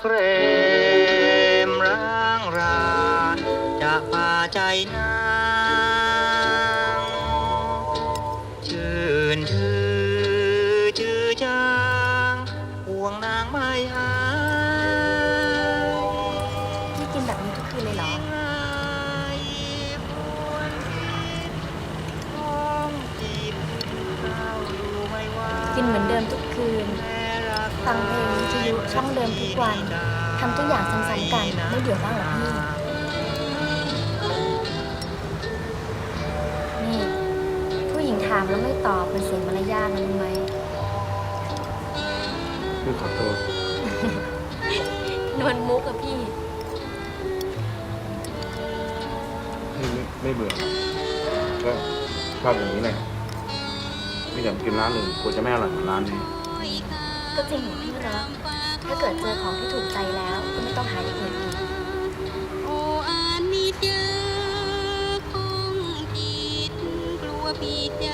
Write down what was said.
กเรมร้างรา จะพาใจนางชื่นชื่อจือจางห่วงนางไม่หาย พี่กินแบบนี้ทุกคืนเลยเหรอ กินเหมือนเดิมทุกคืน ฟังเพลงวิทยุช่องเดิมทุกวันทำทุกอย่างซ้ำๆกันไม่เบื่อบ้างเหรอพี่ นี่ ผู้หญิงถามแล้วไม่ตอบมันเสียมารยาทนะรู้ไหม พี่ขอโทษนวลมุกอะพี่ พี่ไม่ไม่เบื่อก็ชอบอย่างนี้แหละไม่อยากกินร้านอื่นกลัวจะไม่อร่อยเหมือนร้านนี้ ก็จริงที่รักถ้าเกิดเจอของที่ถูกใจแล้วก็ไม่ต้องหาอย่างอื่นอีกโอ้อานิจยคงผิดกลัวผิดยา